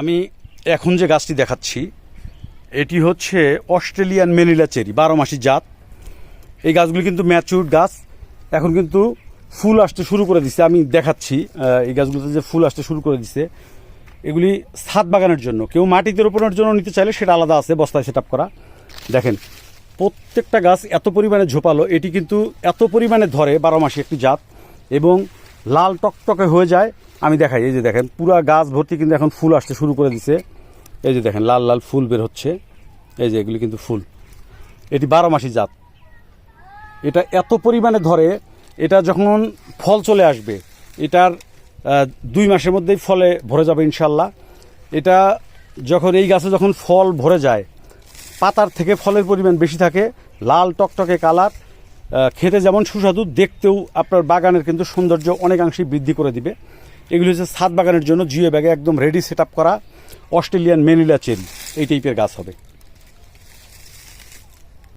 আমি এখন যে গাছটি দেখাচ্ছি, এটি হচ্ছে অস্ট্রেলিয়ান মেনিলা চেরি, বারো মাসি জাত। এই গাছগুলি কিন্তু ম্যাচিউর গাছ। এখন কিন্তু ফুল আসতে শুরু করে দিছে। আমি দেখাচ্ছি এই গাছগুলোতে যে ফুল আসতে শুরু করে দিছে। এগুলি ছাদ বাগানের জন্য। কেউ মাটিতে রোপণের জন্য নিতে চাইলে সেটা আলাদা আছে, বস্তায় সেট করা। দেখেন, প্রত্যেকটা গাছ এত পরিমাণে ঝোপালো, এটি কিন্তু এত পরিমাণে ধরে, বারো মাসি একটি জাত। এবং লাল টকটকে হয়ে যায়। আমি দেখাই, এই যে দেখেন, পুরা গাছ ভর্তি কিন্তু এখন ফুল আসতে শুরু করে দিছে। এই যে দেখেন, লাল লাল ফুল বের হচ্ছে। এই যে এগুলি কিন্তু ফুল। এটি বারো মাসি জাত। এটা এত পরিমাণে ধরে, এটা যখন ফল চলে আসবে, এটার দুই মাসের মধ্যেই ফলে ভরে যাবে ইনশাল্লাহ। এটা যখন, এই গাছে যখন ফল ভরে যায়, পাতার থেকে ফলের পরিমাণ বেশি থাকে, লাল টকটকে কালার খেতে যেমন সুস্বাদু, দেখতেও আপনার বাগানের কিন্তু সৌন্দর্য অনেকাংশেই বৃদ্ধি করে দিবে। এগুলি হচ্ছে ছাদ বাগানের জন্য জিও ব্যাগে একদম রেডি সেট করা অস্ট্রেলিয়ান মেনিলা চেন এই টাইপের গাছ হবে।